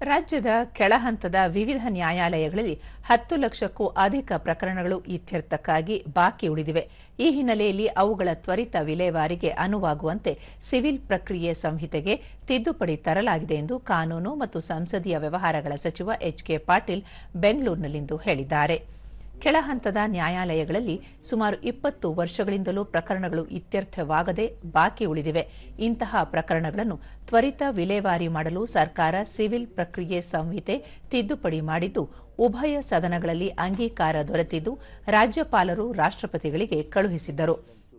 ರಾಜ್ಯದ ಕೆಳಹಂತದ ವಿವಿಧ ನ್ಯಾಯಾಲಯಗಳಲ್ಲಿ ಹತ್ತು ಲಕ್ಷಕ್ಕೂ ಅಧಿಕ ಪ್ರಕರಣಗಳು ಇತ್ಯರ್ಥಕ್ಕಾಗಿ ಬಾಕಿ ಉಳಿದಿವೆ. ಈ ಹಿನ್ನೆಲೆಯಲ್ಲಿ ಅವುಗಳ ತ್ವರಿತ ವಿಲೇವಾರಿಗೆ ಅನುವಾಗುವಂತೆ ಸಿವಿಲ್ ಪ್ರಕ್ರಿಯೆ ಸಂಹಿತೆಗೆ ತಿದ್ದುಪಡಿ ತರಲಾಗಿದೆ ಎಂದು ಕಾನೂನು ಮತ್ತು ಸಂಸದೀಯ ವ್ಯವಹಾರಗಳ ಸಚಿವ ಎಚ್ ಕೆ ಪಾಟೀಲ್ ಬೆಂಗಳೂರಿನಲ್ಲಿಂದು ಹೇಳಿದ್ದಾರೆ. ಕೆಳಹಂತದ ನ್ಯಾಯಾಲಯಗಳಲ್ಲಿ ಸುಮಾರು ಇಪ್ಪತ್ತು ವರ್ಷಗಳಿಂದಲೂ ಪ್ರಕರಣಗಳು ಇತ್ಯರ್ಥವಾಗದೆ ಬಾಕಿ ಉಳಿದಿವೆ. ಇಂತಹ ಪ್ರಕರಣಗಳನ್ನು ತ್ವರಿತ ವಿಲೇವಾರಿ ಮಾಡಲು ಸರ್ಕಾರ ಸಿವಿಲ್ ಪ್ರಕ್ರಿಯೆ ಸಂಹಿತೆ ತಿದ್ದುಪಡಿ ಮಾಡಿದ್ದು, ಉಭಯ ಸದನಗಳಲ್ಲಿ ಅಂಗೀಕಾರ ದೊರೆತಿದ್ದು ರಾಜ್ಯಪಾಲರು ರಾಷ್ಟ್ರಪತಿಗಳಿಗೆ ಕಳುಹಿಸಿದ್ದರು.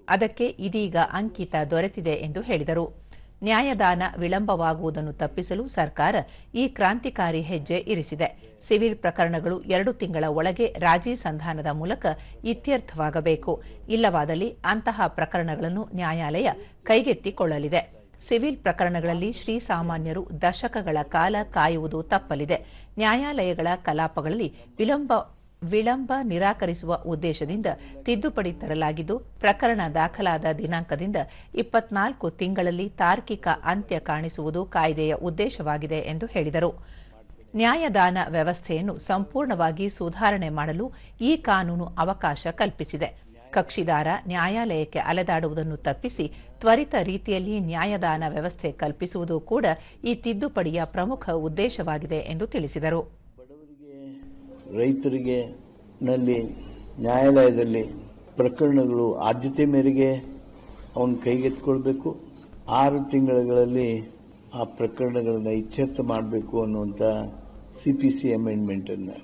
ಅದಕ್ಕೆ ಇದೀಗ ಅಂಕಿತ ದೊರೆತಿದೆ ಎಂದು ಹೇಳಿದರು. ನ್ಯಾಯದಾನ ವಿಳಂಬವಾಗುವುದನ್ನು ತಪ್ಪಿಸಲು ಸರ್ಕಾರ ಈ ಕ್ರಾಂತಿಕಾರಿ ಹೆಜ್ಜೆ ಇರಿಸಿದೆ. ಸಿವಿಲ್ ಪ್ರಕರಣಗಳು ಎರಡು ತಿಂಗಳ ಒಳಗೆ ರಾಜಿ ಸಂಧಾನದ ಮೂಲಕ ಇತ್ಯರ್ಥವಾಗಬೇಕು. ಇಲ್ಲವಾದಲ್ಲಿ ಅಂತಹ ಪ್ರಕರಣಗಳನ್ನು ನ್ಯಾಯಾಲಯ ಕೈಗೆತ್ತಿಕೊಳ್ಳಲಿದೆ. ಸಿವಿಲ್ ಪ್ರಕರಣಗಳಲ್ಲಿ ಶ್ರೀಸಾಮಾನ್ಯರು ದಶಕಗಳ ಕಾಲ ಕಾಯುವುದು ತಪ್ಪಲಿದೆ. ನ್ಯಾಯಾಲಯಗಳ ಕಲಾಪಗಳಲ್ಲಿ ವಿಳಂಬ ವಿಳಂಬ ನಿರಾಕರಿಸುವ ಉದ್ದೇಶದಿಂದ ತಿದ್ದುಪಡಿ ತರಲಾಗಿದ್ದು, ಪ್ರಕರಣ ದಾಖಲಾದ ದಿನಾಂಕದಿಂದ ಇಪ್ಪತ್ನಾಲ್ಕು ತಿಂಗಳಲ್ಲಿ ತಾರ್ಕಿಕ ಅಂತ್ಯ ಕಾಣಿಸುವುದು ಕಾಯ್ದೆಯ ಉದ್ದೇಶವಾಗಿದೆ ಎಂದು ಹೇಳಿದರು. ನ್ಯಾಯದಾನ ವ್ಯವಸ್ಥೆಯನ್ನು ಸಂಪೂರ್ಣವಾಗಿ ಸುಧಾರಣೆ ಮಾಡಲು ಈ ಕಾನೂನು ಅವಕಾಶ ಕಲ್ಪಿಸಿದೆ. ಕಕ್ಷಿದಾರ ನ್ಯಾಯಾಲಯಕ್ಕೆ ಅಲೆದಾಡುವುದನ್ನು ತಪ್ಪಿಸಿ ತ್ವರಿತ ರೀತಿಯಲ್ಲಿ ನ್ಯಾಯದಾನ ವ್ಯವಸ್ಥೆ ಕಲ್ಪಿಸುವುದು ಕೂಡ ಈ ತಿದ್ದುಪಡಿಯ ಪ್ರಮುಖ ಉದ್ದೇಶವಾಗಿದೆ ಎಂದು ತಿಳಿಸಿದರು. ರೈತರಿಗೆ ನಲ್ಲಿ ನ್ಯಾಯಾಲಯದಲ್ಲಿ ಪ್ರಕರಣಗಳು ಆದ್ಯತೆ ಮೇರೆಗೆ ಅವನು ಕೈಗೆತ್ಕೊಳ್ಬೇಕು ಆರು ತಿಂಗಳಲ್ಲಿ ಆ ಪ್ರಕರಣಗಳನ್ನು ಇತ್ಯರ್ಥ ಮಾಡಬೇಕು ಅನ್ನುವಂಥ ಸಿ ಪಿ ಸಿ ಅಮೆಂಡ್ಮೆಂಟನ್ನು,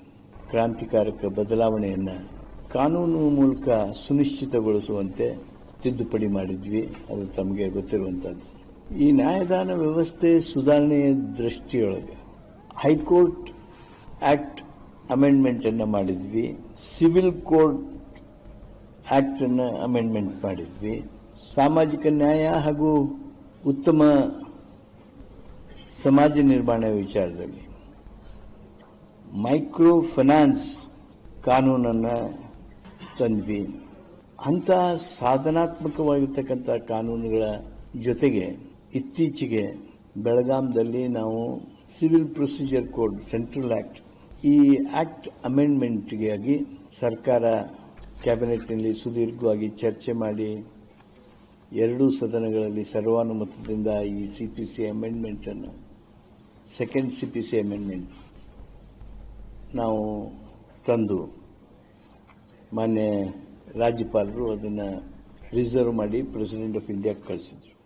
ಕ್ರಾಂತಿಕಾರಕ ಬದಲಾವಣೆಯನ್ನು ಕಾನೂನು ಮೂಲಕ ಸುನಿಶ್ಚಿತಗೊಳಿಸುವಂತೆ ತಿದ್ದುಪಡಿ ಮಾಡಿದ್ವಿ. ಅದು ತಮಗೆ ಗೊತ್ತಿರುವಂಥದ್ದು ಈ ನ್ಯಾಯದಾನ ವ್ಯವಸ್ಥೆ ಸುಧಾರಣೆಯ ದೃಷ್ಟಿಯೊಳಗೆ ಹೈಕೋರ್ಟ್ ಆಕ್ಟ್ ಅಮೆಂಡ್ಮೆಂಟ್ ಅನ್ನು ಮಾಡಿದ್ವಿ. ಸಿವಿಲ್ ಕೋಡ್ ಆಕ್ಟ್ ಅನ್ನು ಅಮೆಂಡ್ಮೆಂಟ್ ಮಾಡಿದ್ವಿ. ಸಾಮಾಜಿಕ ನ್ಯಾಯ ಹಾಗೂ ಉತ್ತಮ ಸಮಾಜ ನಿರ್ಮಾಣ ವಿಚಾರದಲ್ಲಿ ಮೈಕ್ರೋ ಫೈನಾನ್ಸ್ ಕಾನೂನನ್ನು ತಂದ್ವಿ. ಅಂತಹ ಸಾಧನಾತ್ಮಕವಾಗಿರ್ತಕ್ಕಂಥ ಕಾನೂನುಗಳ ಜೊತೆಗೆ ಇತ್ತೀಚೆಗೆ ಬೆಳಗಾಂದಲ್ಲಿ ನಾವು civil procedure code central act ಈ ಆಕ್ಟ್ ಅಮೆಂಡ್ಮೆಂಟ್ಗಾಗಿ ಸರ್ಕಾರ ಕ್ಯಾಬಿನೆಟ್ನಲ್ಲಿ ಸುದೀರ್ಘವಾಗಿ ಚರ್ಚೆ ಮಾಡಿ ಎರಡೂ ಸದನಗಳಲ್ಲಿ ಸರ್ವಾನುಮತದಿಂದ ಈ C P C ಅಮೆಂಡ್ಮೆಂಟನ್ನು second C P C amendment ನಾವು ತಂದು ಮಾನ್ಯ ರಾಜ್ಯಪಾಲರು ಅದನ್ನು ರಿಸರ್ವ್ ಮಾಡಿ ಪ್ರೆಸಿಡೆಂಟ್ ಆಫ್ ಇಂಡಿಯಾಗೆ ಕಳಿಸಿದ್ರು.